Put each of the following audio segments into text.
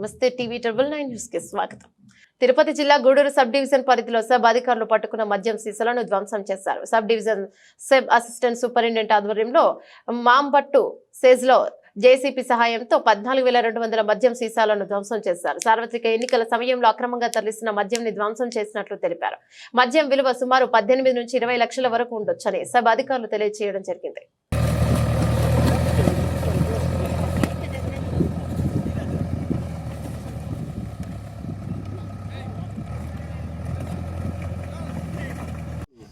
నమస్తే TV triple nine న్యూస్కి స్వాగతం. తిరుపతి జిల్లా గూడూరు సబ్ డివిజన్ పరిధిలో సబ్ అధికారులు పట్టుకున్న మద్యం సీసాలను ధ్వంసం చేశారు. Sub division sub assistant superintendent ఆధ్వర్యంలో మాంబట్టు సేజ్లో జేసీపీ సహాయంతో పద్నాలుగు వేల రెండు వందల మద్యం సీసాలను ధ్వంసం చేశారు. సార్వత్రిక ఎన్నికల సమయంలో అక్రమంగా తరలిస్తున్న మద్యంని ధ్వంసం చేసినట్లు తెలిపారు. మద్యం విలువ సుమారు పద్దెనిమిది నుంచి ఇరవై లక్షల వరకు ఉండొచ్చని సబ్ అధికారులు తెలియజేయడం జరిగింది.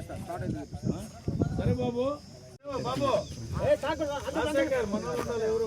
సరే బాబు. ఏ బాబు. ఎవరో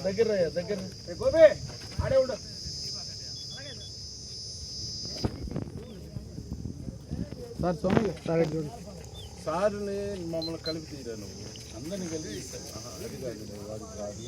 దగ్గర దగ్గర. గోపి ఆడే ఉండు. సార్ సోమయ్య సార్ సారుని మమ్మల్ని కలిపి తీరా నువ్వు? అందరినీ కలిపి అది కాదు వాడికి రాదు.